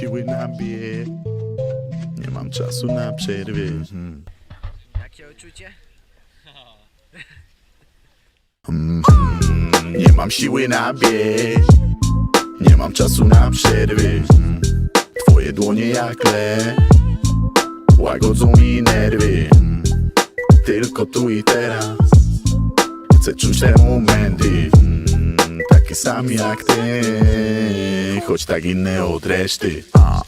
siły na bieg Nie mam czasu na przerwy Mhm. Jakie uczucie? Mhm. Nie mam siły na bieg Nie mam czasu na przerwy. Twoje dłonie jak le Łagodzą mi nerwy. Tylko tu i teraz Chcę czuć te momenty Takie same jak ty. Choć tak inne od reszty. A,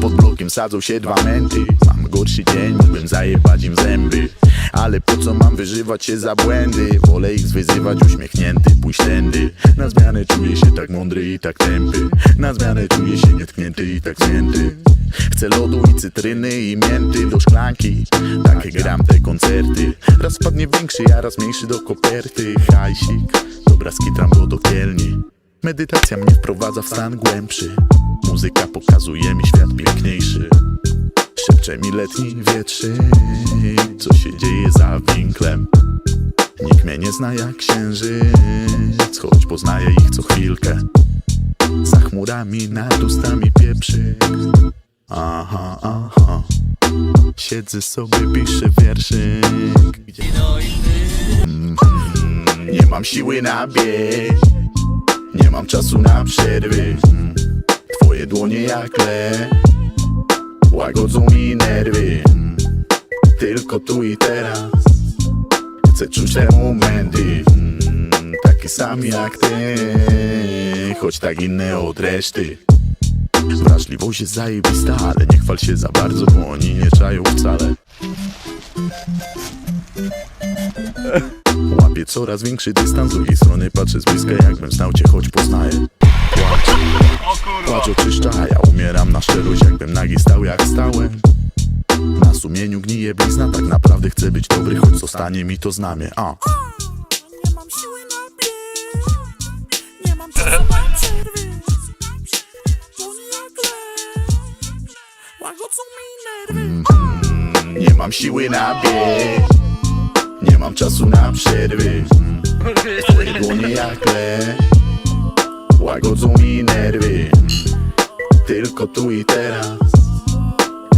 Pod blokiem sadzą się dwa męty. Mam gorszy dzień, mógłbym zajebać im zęby. Ale po co mam wyżywać się za błędy? Wolę ich zwyzywać uśmiechnięty, pójść tędy. Na zmianę czuję się tak mądry i tak tępy. Na zmianę czuję się nietknięty i tak zmięty Chcę lodu i cytryny i mięty do szklanki. Takie gram te koncerty. Raz spadnie większy, a raz mniejszy do koperty. Hajsik, dobra skitram go do kielni. Medytacja mnie wprowadza w stan głębszy. Muzyka pokazuje mi świat piękniejszy. Szepcze mi letni wietrzyk Co się dzieje za winklem? Nikt mnie nie zna jak księżyc Choć poznaję ich co chwilkę. Za chmurami nad ustami pieprzyk Aha, aha. Siedzę sobie, piszę wierszyk siły na bieg Nie mam czasu na przerwy. Twoje dłonie jak le Łagodzą mi nerwy. Tylko tu i teraz. Chcę czuć te momenty. Takie same jak ty. Choć tak inne od reszty. Wrażliwość jest zajebista, ale nie chwal się za bardzo, bo oni nie czają wcale Łapię coraz większy dystans, z drugiej strony patrzę z bliska jakbym znał cię, choć poznaję. Płacz, płacz oczyszcza, ja umieram na szczerość jakbym nagi stał jak stałem. Na sumieniu gnije blizna, tak naprawdę chcę być dobry, choć zostanie mi to znamie, a. Nie mam siły na bieg Nie mam czasu na przerwy. To nie jak lew Łagodzą mi nerwy. Nie mam siły na bieg czasu na przerwy. Twoje dłonie jak le Łagodzą mi nerwy. Tylko tu i teraz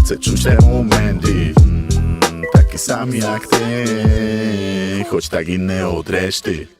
Chcę czuć te momenty. Takie same jak ty Choć tak inne od reszty